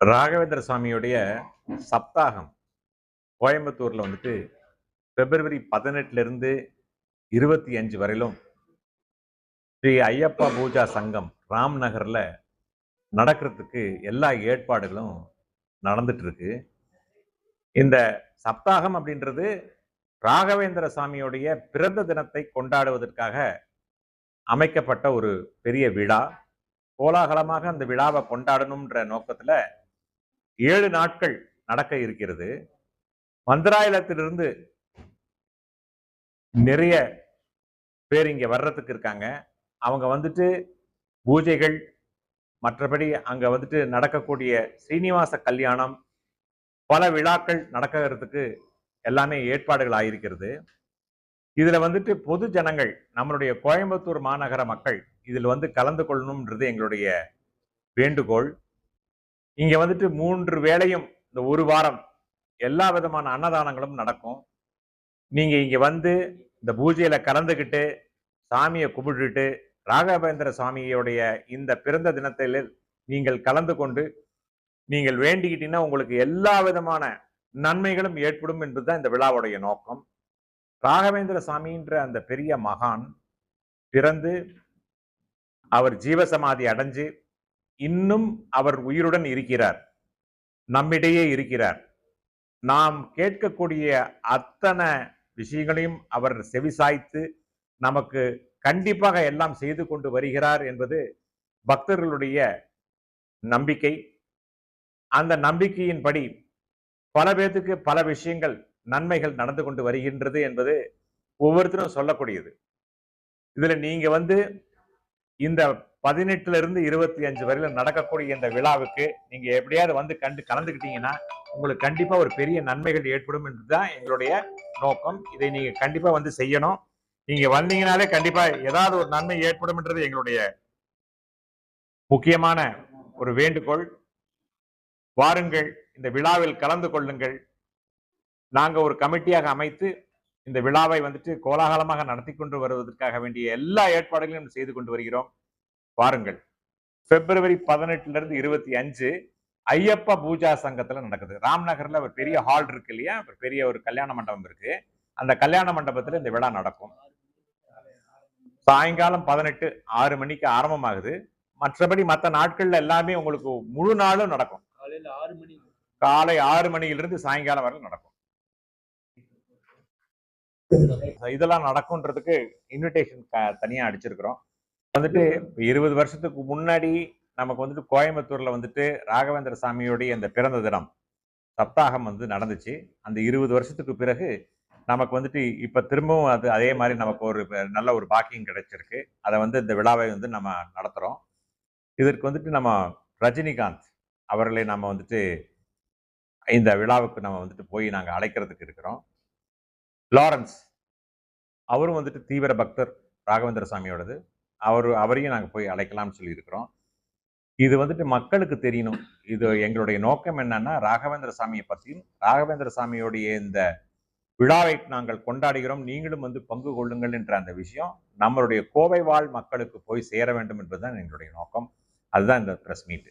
ராகவேந்திர சுவாமியுடைய சப்தாகம் கோயம்புத்தூர்ல வந்துட்டு பிப்ரவரி பதினெட்டுல இருந்து இருபத்தி அஞ்சு வரையிலும் ஸ்ரீ ஐயப்பா பூஜா சங்கம் ராம் நகரில் நடக்கிறதுக்கு எல்லா ஏற்பாடுகளும் நடந்துட்டு இருக்கு இந்த சப்தாகம் அப்படின்றது ராகவேந்திர சாமியுடைய பிறந்த தினத்தை கொண்டாடுவதற்காக அமைக்கப்பட்ட ஒரு பெரிய விழா. கோலாகலமாக அந்த விழாவை கொண்டாடணும்ன்ற நோக்கத்துல ஏழு நாட்கள் நடக்க இருக்கிறது. மந்திராயலத்திலிருந்து நிறைய பேர் இங்க வர்றதுக்கு இருக்காங்க. அவங்க வந்துட்டு பூஜைகள் மற்றபடி அங்க வந்துட்டு நடக்கக்கூடிய ஸ்ரீனிவாச கல்யாணம் பல விழாக்கள் நடக்கிறதுக்கு எல்லாமே ஏற்பாடுகள் ஆயிருக்கிறது. இதுல வந்துட்டு பொது ஜனங்கள் நம்மளுடைய கோயம்புத்தூர் மாநகர மக்கள் இதில் வந்து கலந்து கொள்ளணும்ன்றது எங்களுடைய வேண்டுகோள். இங்க வந்துட்டு மூன்று வேளையும் இந்த ஒரு வாரம் எல்லா விதமான அன்னதானங்களும் நடக்கும். நீங்க இங்க வந்து இந்த பூஜையில கலந்துக்கிட்டு சாமியை கும்பிட்டுட்டு ராகவேந்திர சுவாமியுடைய இந்த பிறந்த தினத்தில் நீங்கள் கலந்து கொண்டு நீங்கள் வேண்டிக்கிட்டீங்கன்னா உங்களுக்கு எல்லா விதமான நன்மைகளும் ஏற்படும் என்பதுதான் இந்த விழாவுடைய நோக்கம். ராகவேந்திர சுவாமின்ற அந்த பெரிய மகான் பிறந்து அவர் ஜீவசமாதி அடைஞ்சு இன்னும் அவர் உயிருடன் இருக்கிறார். நம்மிடையே இருக்கிறார். நாம் கேட்கக்கூடிய அத்தனை விஷயங்களையும் அவர் செவிசாய்த்து நமக்கு கண்டிப்பாக எல்லாம் செய்து கொண்டு வருகிறார் என்பது பக்தர்களுடைய நம்பிக்கை. அந்த நம்பிக்கையின்படி பல பேர்த்துக்கு பல விஷயங்கள் நன்மைகள் நடந்து கொண்டு வருகின்றது என்பது ஒவ்வொருத்தரும் சொல்லக்கூடியது. இதில் நீங்கள் வந்து இந்த பதினெட்டுல இருந்து இருபத்தி அஞ்சு வரையில நடக்கக்கூடிய இந்த விழாவுக்கு நீங்க எப்படியாவது வந்து கண்டு கலந்துக்கிட்டீங்கன்னா உங்களுக்கு கண்டிப்பா ஒரு பெரிய நன்மைகள் ஏற்படும் என்றுதான் எங்களுடைய நோக்கம். இதை நீங்க கண்டிப்பா வந்து செய்யணும். நீங்க வந்தீங்கனாலே கண்டிப்பா ஏதாவது ஒரு நன்மை ஏற்படும் என்றது எங்களுடைய முக்கியமான ஒரு வேண்டுகோள். வாருங்கள் இந்த விழாவில் கலந்து கொள்ளுங்கள். நாங்க ஒரு கமிட்டியாக அமைத்து இந்த விழாவை வந்துட்டு கோலாகலமாக நடத்தி கொண்டு வருவதற்காக வேண்டிய எல்லா ஏற்பாடுகளையும் செய்து கொண்டு வருகிறோம். வாருங்கள். பிப்ரவரி பதினெட்டுல இருந்து இருபத்தி அஞ்சு ஐயப்பா பூஜா சங்கத்துல நடக்குது. ராம்நகர்ல ஒரு பெரிய ஹால் இருக்கு இல்லையா? பெரிய ஒரு கல்யாண மண்டபம் இருக்கு. அந்த கல்யாண மண்டபத்துல இந்த விழா நடக்கும். சாயங்காலம் பதினெட்டு ஆறு மணிக்கு ஆரம்பமாகுது. மற்றபடி மற்ற நாட்கள்ல எல்லாமே உங்களுக்கு முழு நாளும் நடக்கும். காலை ஆறு மணியிலிருந்து சாயங்காலம் வரை நடக்கும். இதெல்லாம் நடக்கும்ன்றதுக்கு இன்விடேஷன் தனியா அடிச்சிருக்கிறோம். வந்துட்டு இருபது வருஷத்துக்கு முன்னாடி நமக்கு வந்துட்டு கோயம்புத்தூர்ல வந்துட்டு ராகவேந்திர சாமியோடைய இந்த பிறந்த தினம் சப்தாகம் வந்து நடந்துச்சு. அந்த இருபது வருஷத்துக்கு பிறகு நமக்கு வந்துட்டு இப்ப திரும்பவும் அது அதே மாதிரி நமக்கு ஒரு நல்ல ஒரு பாக்கியம் கிடைச்சிருக்கு. அதை வந்து இந்த விழாவை வந்து நம்ம நடத்துறோம். இதற்கு வந்துட்டு நம்ம ரஜினிகாந்த் அவர்களை நம்ம வந்துட்டு இந்த விழாவுக்கு நம்ம வந்துட்டு போய் நாங்கள் அழைக்கிறதுக்கு இருக்கிறோம். லாரன்ஸ் அவரும் வந்துட்டு தீவிர பக்தர் ராகவேந்திர சாமியோடது. அவர் அவரையும் நாங்கள் போய் அழைக்கலாம்னு சொல்லியிருக்கிறோம். இது வந்துட்டு மக்களுக்கு தெரியணும். இது எங்களுடைய நோக்கம் என்னன்னா ராகவேந்திர சாமியை பற்றியும் ராகவேந்திர சாமியோடைய இந்த விழாவை நாங்கள் கொண்டாடுகிறோம். நீங்களும் வந்து பங்கு கொள்ளுங்கள் என்ற அந்த விஷயம் நம்மளுடைய கோவை வாழ் மக்களுக்கு போய் சேர வேண்டும் என்பதுதான் எங்களுடைய நோக்கம். அதுதான் இந்த பிரஸ் மீட்